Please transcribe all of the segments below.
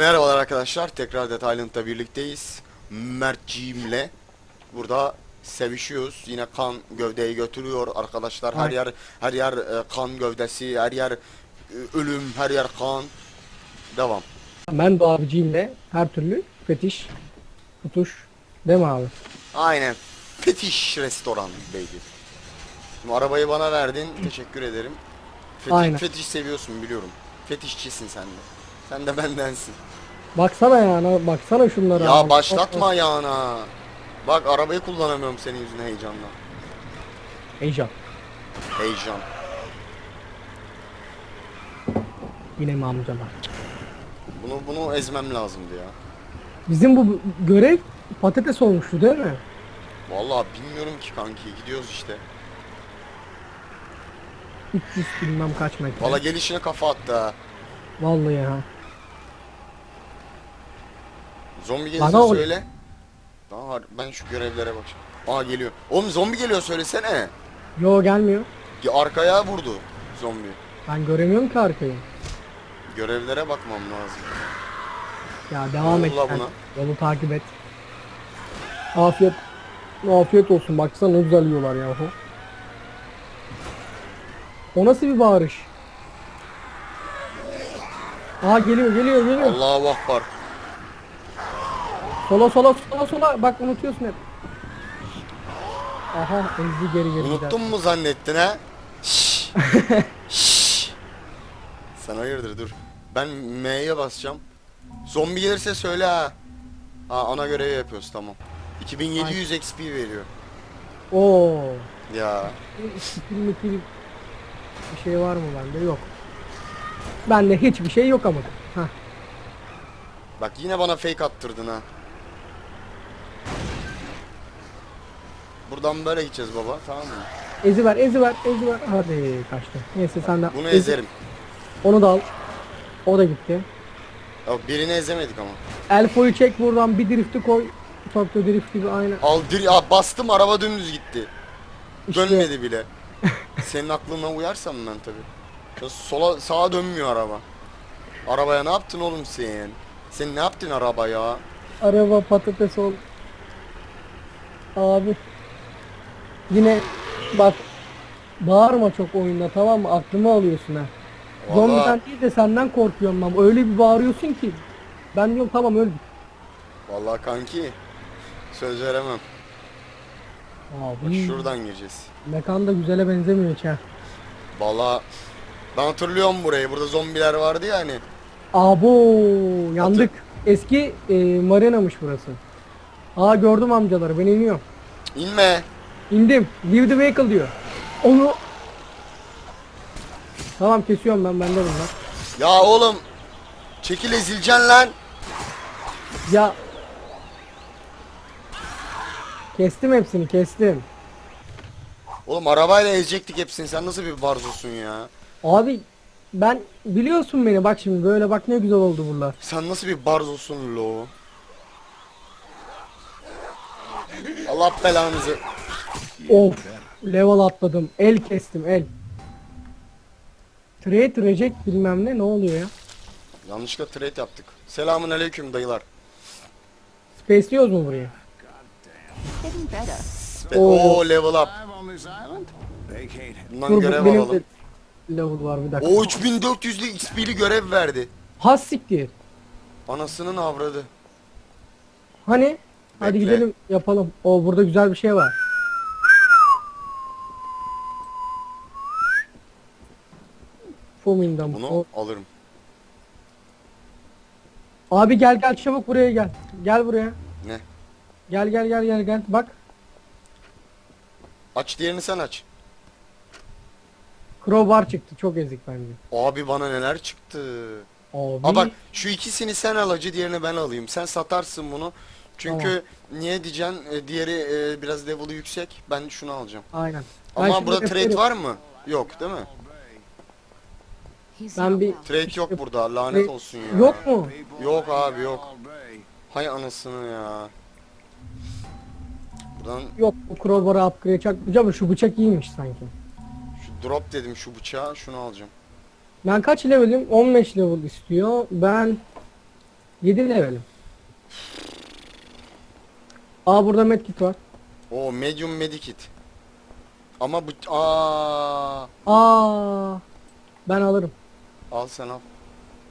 Merhabalar arkadaşlar. Tekrar Dead Island'da birlikteyiz. Mertciğimle burada sevişiyoruz. Yine kan gövdeyi götürüyor arkadaşlar. Her yer her yer e, kan gövdesi, her yer e, ölüm, her yer kan. Devam. Ben de abicimle her türlü fetiş, tutuş değil mi abi? Aynen. Fetiş restoran baby. Şimdi arabayı bana verdin. Teşekkür ederim. Fetiş, Aynen. fetiş seviyorsun biliyorum. Fetişçisin sen de. Sen de bendensin. Baksana yani baksana şunlara. Ya abi. başlatma ayağına. Bak arabayı kullanamıyorum senin yüzünden heyecanla. Heyecan. Heyecan. Yine mi amcalar? Bunu bunu ezmem lazımdı ya. Bizim bu görev patates olmuştu değil mi? Vallahi bilmiyorum ki kanki gidiyoruz işte. 300 bilmem kaç metre. Valla gelişine kafa attı ha. Vallahi ha. Zombi gelirse Bana ol- söyle. Daha. Ben şu görevlere bak. Aa geliyor. Oğlum zombi geliyor söylesene. Yo gelmiyor. Ya arkaya vurdu zombi. Ben göremiyorum ki arkayı. Görevlere bakmam lazım. Ya devam et. Allah sen. buna. Yolu takip et. Afiyet. Afiyet olsun. Baksana ne güzel yiyorlar yahu. O nasıl bir bağırış? Aa geliyor geliyor geliyor. Allahu akbar. Sola sola sola sola. Bak unutuyorsun hep. Aha ezdi geri geri gider. Unuttun mu zannettin ha? Şşş. Şşş. Sen hayırdır dur. Ben M'ye basacağım. Zombi gelirse söyle ha. Ha ana görevi yapıyoruz tamam. 2700 XP veriyor. Oo. Ya. Skill mikil bir şey var mı bende? Yok. Bende hiçbir şey yok ama. Hah. Bak yine bana fake attırdın ha. Buradan böyle gideceğiz baba tamam mı? Ezi ver, ezi ver, ezi ver. Hadi kaçtı. Neyse sen de. Bunu ezi- ezerim. Onu da al. O da gitti. Ya birini ezemedik ama. Elfo'yu çek buradan bir drifti koy. Tokyo drift gibi aynı. Al dir ya bastım araba dümdüz gitti. İşte Dönmedi bile. Senin aklına uyarsam ben tabi. Sola sağa dönmüyor araba. Arabaya ne yaptın oğlum sen? Sen ne yaptın arabaya? araba patates ol. Abi. Yine bak bağırma çok oyunda tamam mı? Aklımı alıyorsun ha. Vallahi- Zombiden değil de senden korkuyorum ben. Öyle bir bağırıyorsun ki. Ben diyorum tamam öldük. Vallahi kanki. Söz veremem. Bak Abi. şuradan gireceğiz. Mekan da güzele benzemiyor hiç ha. Vallahi ben hatırlıyorum burayı. Burada zombiler vardı ya hani. Abo yandık. Eski e, marinamış burası. Aa gördüm amcaları ben iniyorum. İnme. İndim. Leave the vehicle diyor. Onu Tamam kesiyorum ben bende bunlar. Ya oğlum. Çekil ezileceksin lan. Ya Kestim hepsini kestim. Oğlum arabayla ezecektik hepsini. Sen nasıl bir barzosun ya? Abi ben biliyorsun beni bak şimdi böyle bak ne güzel oldu buralar. Sen nasıl bir barzosun lo? Allah belanızı. Of level atladım. El kestim el. Trade reject bilmem ne ne oluyor ya? Yanlışlıkla trade yaptık. Selamun aleyküm dayılar. Spaceliyoruz mu burayı? Getting better. Oo. Oo level up. Bundan Dur görev benim alalım. level var bir dakika. O 3400'lü XP'li görev verdi. Has siktir. Anasının avradı. Hani? Hadi Bekle. gidelim yapalım. O burada güzel bir şey var. Fumin'den Bunu o. alırım. Abi gel gel çabuk buraya gel. Gel buraya. Ne? Gel gel gel gel gel. Bak. Aç diğerini sen aç. Crowbar çıktı. Çok ezik bence. Abi bana neler çıktı. Abi. Aa bak şu ikisini sen al acı diğerini ben alayım. Sen satarsın bunu. Çünkü niye diyeceksin e, diğeri e, biraz level'ı yüksek. Ben şunu alacağım. Aynen. Ben Ama burada trade var mı? Yok değil mi? He's Ben bir. Trade yok burada. Lanet Trade- olsun ya. Yok mu? Yok abi yok. Hay anasını ya. Buradan Yok bu crowbar'ı upgrade çakmayacağım ama şu bıçak iyiymiş sanki. şu drop dedim şu bıçağı şunu alacağım. Ben kaç levelim? 15 level istiyor. Ben 7 levelim. Aa burada medkit var. O medium medikit. Ama bu aa Aa ben alırım. Al sen al.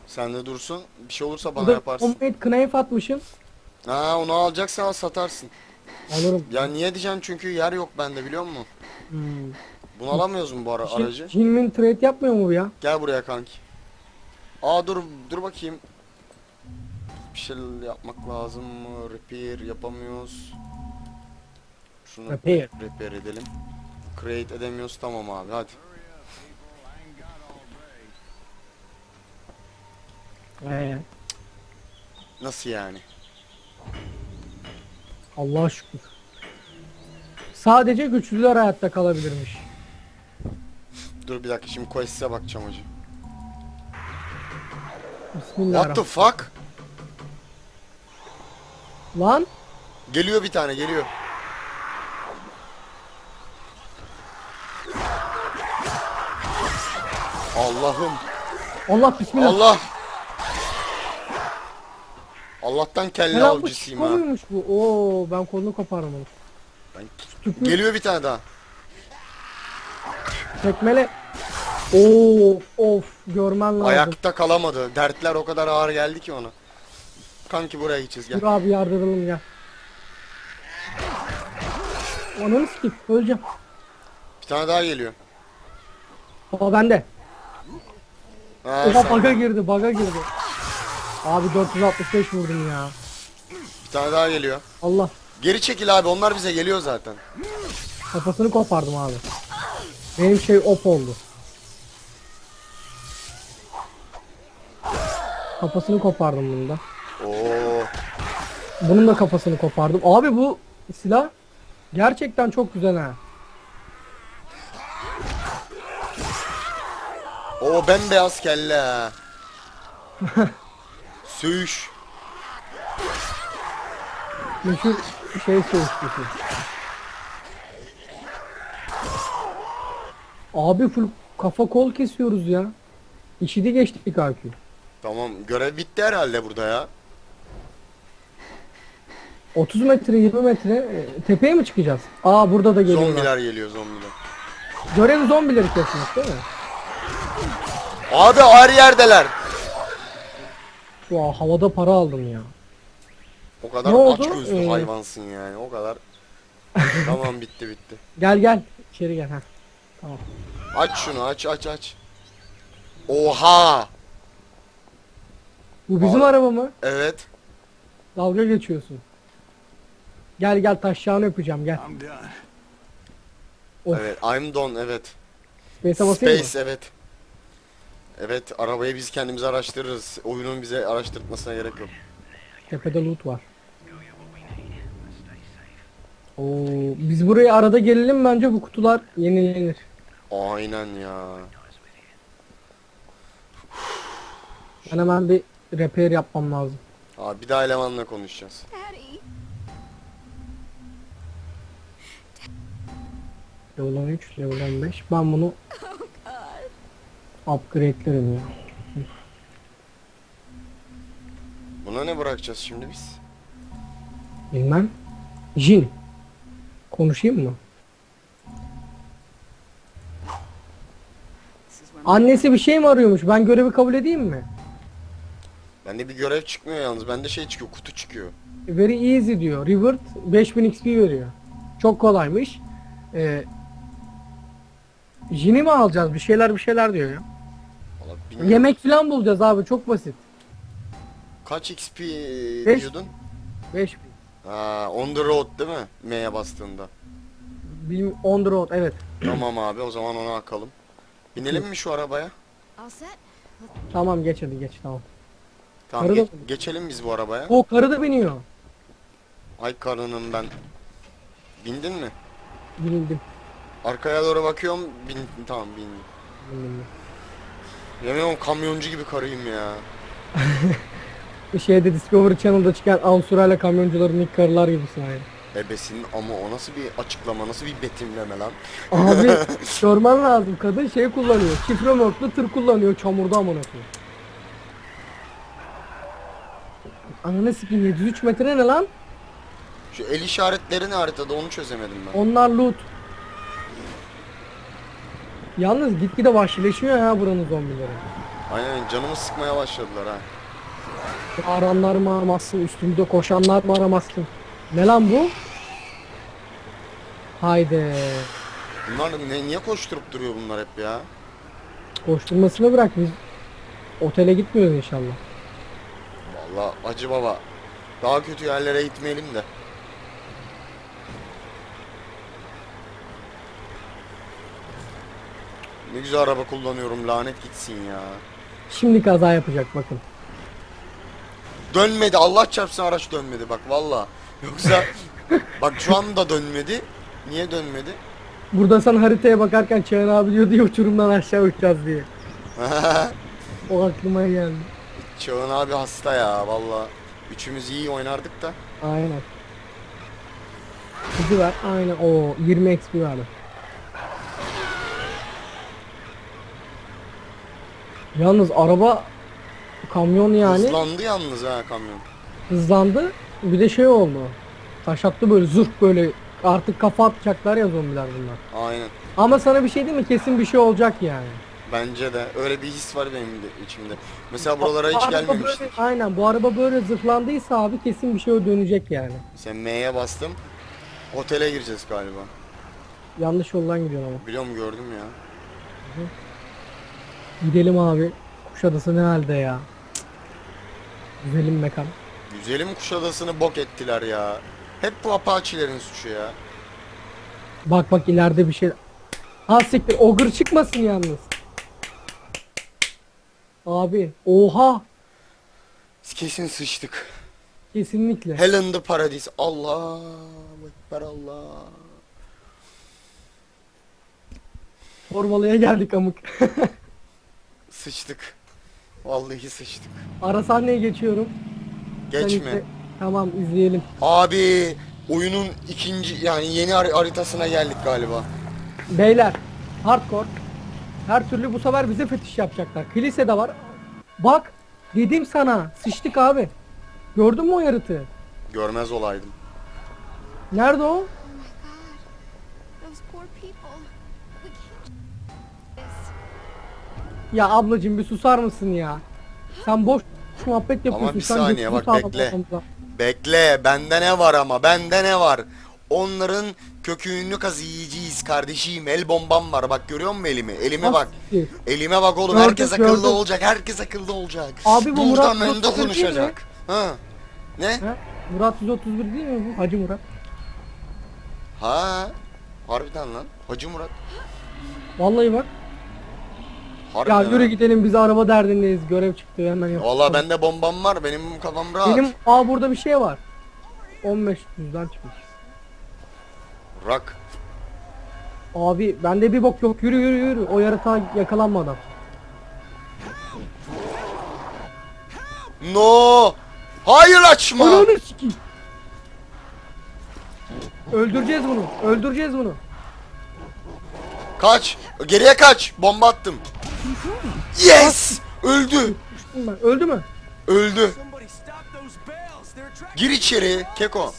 Sen de dursun. Bir şey olursa bana yaparsın. homemade knife atmışım. Ha onu alacaksan al satarsın. Alırım. Ya niye diyeceksin çünkü yer yok bende biliyor musun? Hmm. Bunu alamıyoruz mu bu ara Jin- aracı? Jinmin trade yapmıyor mu bu ya? Gel buraya kanki. Aa dur dur bakayım. Bir şey yapmak lazım mı? Repair yapamıyoruz. Şunu Repair. repair edelim. Create edemiyoruz tamam abi hadi. Ee, Nasıl yani? Allah'a şükür. Sadece güçlüler hayatta kalabilirmiş. Dur bir dakika şimdi quest'e bakacağım hacı. What the Bismillahirrahmanirrahim. fuck? Lan Geliyor bir tane geliyor. Allah'ım. Allah bismillah. Allah. Allah'tan kelle Helal bu avcısıyım ha. muymuş bu? Oo ben kolunu koparım onu. Ben- Tüpü Geliyor bir tane daha. tekmele. Oo of görmen lazım. Ayakta kalamadı. Dertler o kadar ağır geldi ki ona. Kanki buraya gideceğiz gel. Dur abi yardıralım gel. Ananı sikip öleceğim. Bir tane daha geliyor. Aa bende. Ha, Oha sen- baga girdi baga girdi. Abi 465 vurdum ya. bir tane daha geliyor. Allah Geri çekil abi onlar bize geliyor zaten. kafasını kopardım abi. Benim şey op oldu. Kafasını kopardım bunu da. Oo. Bunun da kafasını kopardım. Abi bu silah gerçekten çok güzel ha. O bembeyaz kelle ha. Söğüş. Meşhur şey soğuştusu. Abi full kafa kol kesiyoruz ya. İşidi geçtik IQ. Tamam görev bitti herhalde burada ya. 30 metre 20 metre e, tepeye mi çıkacağız? Aa burada da geliyorlar. Zombiler geliyor zombiler. Görev zombileri kesmek değil mi? Abi ağır yerdeler. Vaa havada para aldım ya. O kadar Ne oldu? aç gözlü Ee, hayvansın yani o kadar. tamam bitti bitti. Gel gel içeri gel ha. Tamam. Aç şunu aç aç aç. Oha. Bu bizim Aa. araba mı? Evet. Dalga geçiyorsun. Gel gel taşağını öpeceğim gel. I'm done. Of. Evet I'm done evet. Space'e basayım mı? Space evet. Evet arabayı biz kendimiz araştırırız. Oyunun bize araştırtmasına gerek yok. Tepede loot var. Oo, biz buraya arada gelelim bence bu kutular yenilenir. Aynen ya. Ben hemen bir repair yapmam lazım. Abi bir daha elemanla konuşacağız. Level 13, level 15. Ben bunu upgrade'lerim ya. Buna ne bırakacağız şimdi biz? Bilmem. Jin. Konuşayım mı? Annesi bir şey mi arıyormuş? Ben görevi kabul edeyim mi? Bende bir görev çıkmıyor yalnız. Bende şey çıkıyor, kutu çıkıyor. Very easy diyor. Reward 5000 XP veriyor. Çok kolaymış. Ee, Jin'i mi alacağız? Bir şeyler bir şeyler diyor ya. Bilmiyorum. Yemek falan bulacağız abi çok basit. Kaç XP Beş. diyordun? 5000. Ha, on the road değil mi? M'ye bastığında. Bilim on the road evet. tamam abi o zaman ona akalım. Binelim mi şu arabaya? all set? Tamam geç hadi geç tamam. Tamam Karı da- ge- geçelim biz bu arabaya. O karı da biniyor. Ay karınım ben. Bindin mi? Binildim. Arkaya doğru bakıyorum. Bin tamam bindim. binildim. Yemin ediyorum kamyoncu gibi karıyım ya. Bir şeyde Discovery Channel'da çıkan Avustralya kamyoncuların ilk karılar gibisin aynı. Ebesinin ama o nasıl bir açıklama, nasıl bir betimleme lan? Abi görmen lazım kadın şey kullanıyor. Çift römorklu tır kullanıyor çamurda amına koyayım. Ananı sikeyim 703 metre ne lan? Şu el işaretleri ne haritada onu çözemedim ben. Onlar loot. Yalnız gitgide vahşileşiyor ya buranın zombileri. Aynen canımı sıkmaya başladılar ha. Aranlar mı aramazsın, üstümde koşanlar mı aramazsın? Ne lan bu? Haydi. Bunlar ne, niye koşturup duruyor bunlar hep ya? Koşturmasını bırak biz otele gitmiyoruz inşallah. Vallahi acı baba. Daha kötü yerlere gitmeyelim de. Ne güzel araba kullanıyorum lanet gitsin ya. Şimdi kaza yapacak bakın. Dönmedi Allah çarpsın araç dönmedi bak valla. Yoksa bak şu anda dönmedi. Niye dönmedi? Burada sen haritaya bakarken Çağın abi diyor diye uçurumdan aşağı uçacağız diye. O aklıma geldi. Çağın abi hasta ya valla. Üçümüz iyi oynardık da. Aynen. Hızı ver. Aynen. O 20 XP verdi. Yalnız araba kamyon yani Hızlandı yalnız ha kamyon. hızlandı. Bir de şey oldu. Taş attı böyle zırh böyle artık kafa atacaklar ya zombiler bunlar. Aynen. Ama sana bir şey değil mi? Kesin bir şey olacak yani. Bence de öyle bir his var benim de içimde. Mesela buralara Bu hiç araba gelmemiştik. böyle- aynen bu araba böyle zırhlandıysa abi kesin bir şey dönecek yani. Sen M'ye bastım. Otele gireceğiz galiba. Yanlış yoldan gidiyor ama. Biliyorum gördüm ya. Gidelim abi. Kuşadası ne halde ya? Cık. Güzelim mekan. Güzelim Kuşadası'nı bok ettiler ya. Hep bu Apache'lerin suçu ya. Bak bak ileride bir şey. Ha siktir ogre çıkmasın yalnız. Abi oha Kesin sıçtık. kesinlikle. Helen the Paradise. Allah Ekber Allah. Torbalı'ya geldik amık. Sıçtık. Vallahi sıçtık. Ara sahneye geçiyorum. Sen Geçme. izle. Tamam izleyelim. Abi oyunun ikinci yani yeni har- haritasına geldik galiba. Beyler hardcore. Her türlü bu sefer bize fetiş yapacaklar. Kilise de var. Bak dedim sana sıçtık abi. Gördün mü o yaratığı? Görmez olaydım. Nerede o? Ya ablacığım bir susar mısın ya? Sen boş muhabbet yapıyorsun. bir Sen saniye, götünü bak sağla bekle. kafamıza. Bekle bende ne var ama bende ne var? Onların kökünü kazıyacağız kardeşim. El bombam var bak görüyor musun elimi? Elime bak. Siktir. Elime bak oğlum Gördüm, herkes akıllı gördüm. olacak. Herkes akıllı olacak. Abi bu Murat Buradan önde Bozkurt değil konuşacak. Ha. Ne? Ha? Murat 131 değil mi bu? Hacı Murat. Ha. Harbiden lan. Hacı Murat. Vallahi bak. Harbiden. Ya yürü gidelim biz araba derdindeyiz. Görev çıktı hemen yap. Valla bende bombam var. Benim kafam rahat. Benim aa burada bir şey var. 15 yüzden çıkmış. Rak. Abi bende bir bok yok. Yürü yürü yürü. O yaratığa yakalanmadan. No. Hayır açma. Ananı sikeyim. Öldüreceğiz bunu. Öldüreceğiz bunu. Kaç. Geriye kaç. Bomba attım. Yes. Öldü. Ben. Öldü mü? Öldü. Gir içeri. Keko.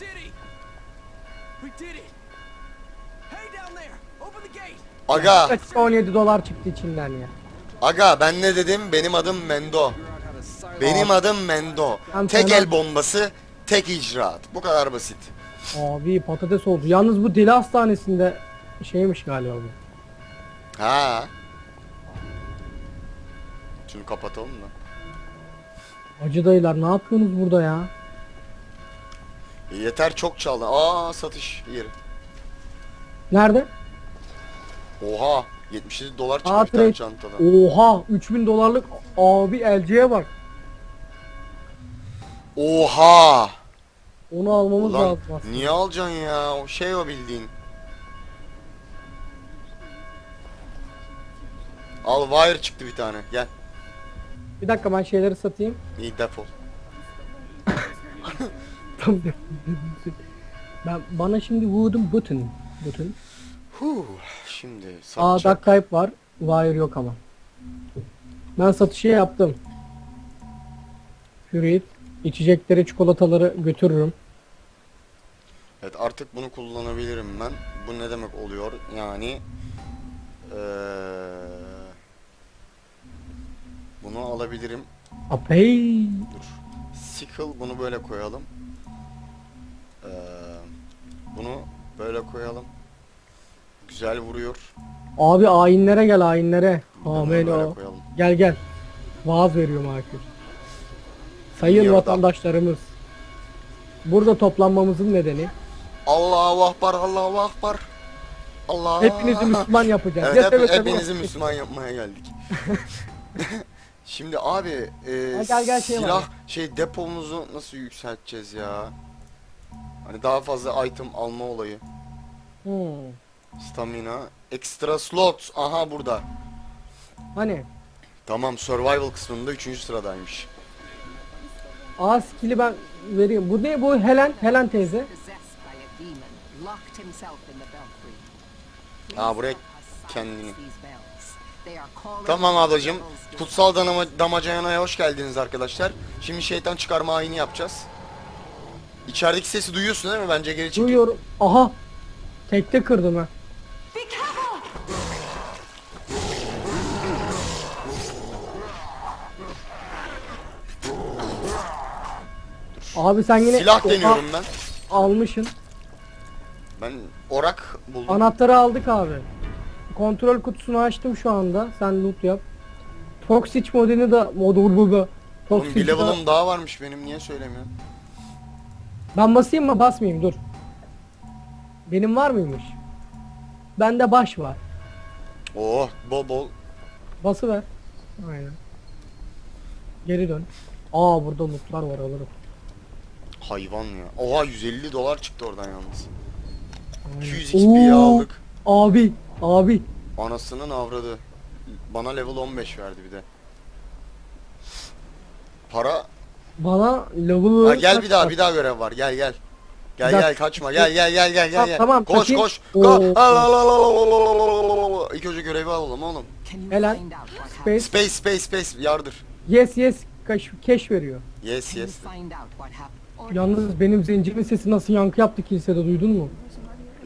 Aga. Kaç 17 dolar çıktı içinden ya. Aga ben ne dedim? Benim adım Mendo. Benim adım Mendo. Tek sana- el bombası, tek icraat. Bu kadar basit. Abi patates oldu. Yalnız bu deli hastanesinde şeymiş galiba bu. Ha. Şunu kapatalım da. Hacı dayılar ne yapıyorsunuz burada ya? E, yeter çok çaldı. Aa satış yeri. Nerede? Oha. 77 dolar çıktı Aa, tane trade. çantadan. Oha 3000 dolarlık abi LC'ye bak. Oha. Onu almamız Ulan lazım aslında. niye alacaksın ya? O şey o bildiğin. Al wire çıktı bir tane. Gel. Bir dakika ben şeyleri satayım. İyi defol. Tam de- ben bana şimdi wooden button. Button. Huh. Şimdi Aa satacak. duck type var. Wire yok ama. Ben satışı yaptım. Fury. içecekleri, çikolataları götürürüm. Evet artık bunu kullanabilirim ben. Bu ne demek oluyor? Yani eee, bunu alabilirim. Apey. Dur. Sickle bunu böyle koyalım. Eee, bunu böyle koyalım. Güzel vuruyor. Abi ayinlere gel Amen böyle o. koyalım. Gel gel. Vaaz veriyorum Akif. Sayın da. vatandaşlarımız. Burada toplanmamızın nedeni Allahu akbar, Allahu akbar. Allah. hepinizi Müslüman yapacağız. Evet, hep- hepinizi Müslüman yapmaya geldik. Şimdi abi e, gel, gel, şey var. silah şey depomuzu nasıl yükselteceğiz ya? Hani daha fazla item alma olayı. Hmm. Stamina, extra slots. Aha burada. Hani Tamam survival kısmında 3. sıradaymış. A skill'i ben vereyim. Bu ne bu Helen? Helen teyze. possessed by a demon, locked himself in the belfry. Ha, buraya kendini. Tamam ablacım. Kutsal danama, damacanaya hoş geldiniz arkadaşlar. Şimdi şeytan çıkarma ayini yapacağız. İçerideki sesi duyuyorsun değil mi? Bence geri çekil. Duyuyorum. Aha. Tekte kırdım ha. Abi sen yine Silah deniyorum ben. almışsın. Ben orak buldum. Anahtarı aldık abi. Kontrol kutusunu açtım şu anda. Sen loot yap. Toxic modini de modur bu bu. Oğlum bir da- level'ım daha varmış benim niye söylemiyorsun? Ben basayım mı basmayayım dur. Benim var mıymış? Bende baş var. Oh bol bol. Bası ver. Aynen. Geri dön. Aa burada lootlar var alırım. Hayvan ya. Oha 150 dolar çıktı oradan yalnız. Aynen. 200 XP'yi aldık. Abi, abi. Anasının avradı. Bana level 15 verdi bir de. Para. Bana level Ha, gel bir daha bir daha görev var. Gel gel. Gel gel kaçma. Gel gel gel gel gel. Tamam, gel. tamam, Koş kaçayım. koş. Oo. Al, al, al, al, al, al, al, al, al. İlk önce görevi alalım oğlum. Can you Helen, find out what Space. happened? Space space space yardır. Yes yes kaş, keş veriyor. Yes Can you yes. find out what happened? Yalnız benim zencimin sesi nasıl yankı yaptı kilisede duydun mu?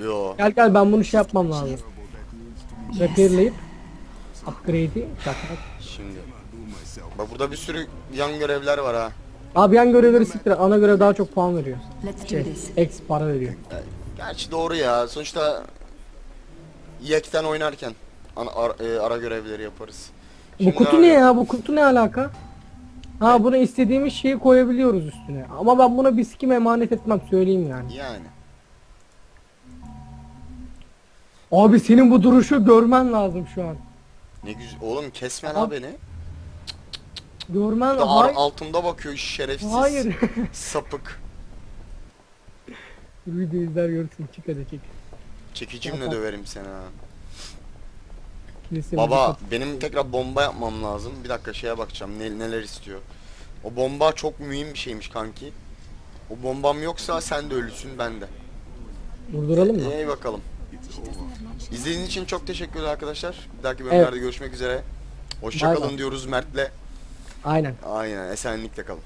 Yo. Gel gel ben bunu şey yapmam lazım. Repairleyip upgrade'i çakmak. Şimdi. Bak burada bir sürü yan görevler var ha. Abi yan görevleri siktir. Ana görev daha çok puan veriyor. Let's do Şey, this. X para veriyor. Gerçi doğru ya. Sonuçta yekten oynarken ana, ara, e, ara görevleri yaparız. Bu Şimdi kutu abi- ne ya? Bu kutu ne alaka? Ha bunu istediğimiz şeyi koyabiliyoruz üstüne. Ama ben buna bir sikim emanet etmem söyleyeyim yani. Yani. Abi senin bu duruşu görmen lazım şu an. Ne güzel. Oğlum kesme lan Abi- beni. Görmen hayır. altımda bakıyor şerefsiz. Hayır. Sapık. Video izler görürsün çık hadi çık. Çekicimle Yapma. döverim seni ha. Kilise Baba benim tekrar bomba yapmam lazım. Bir dakika şeye bakacağım ne, neler istiyor. O bomba çok mühim bir şeymiş kanki. O bombam yoksa sen de ölüsün ben de. Durduralım mı? İyi bakalım. İzlediğiniz için çok teşekkürler arkadaşlar. Bir dahaki bölümlerde Evet. görüşmek üzere. Bay Hoşçakalın bay. diyoruz Mert'le. Aynen. Aynen esenlikle kalın.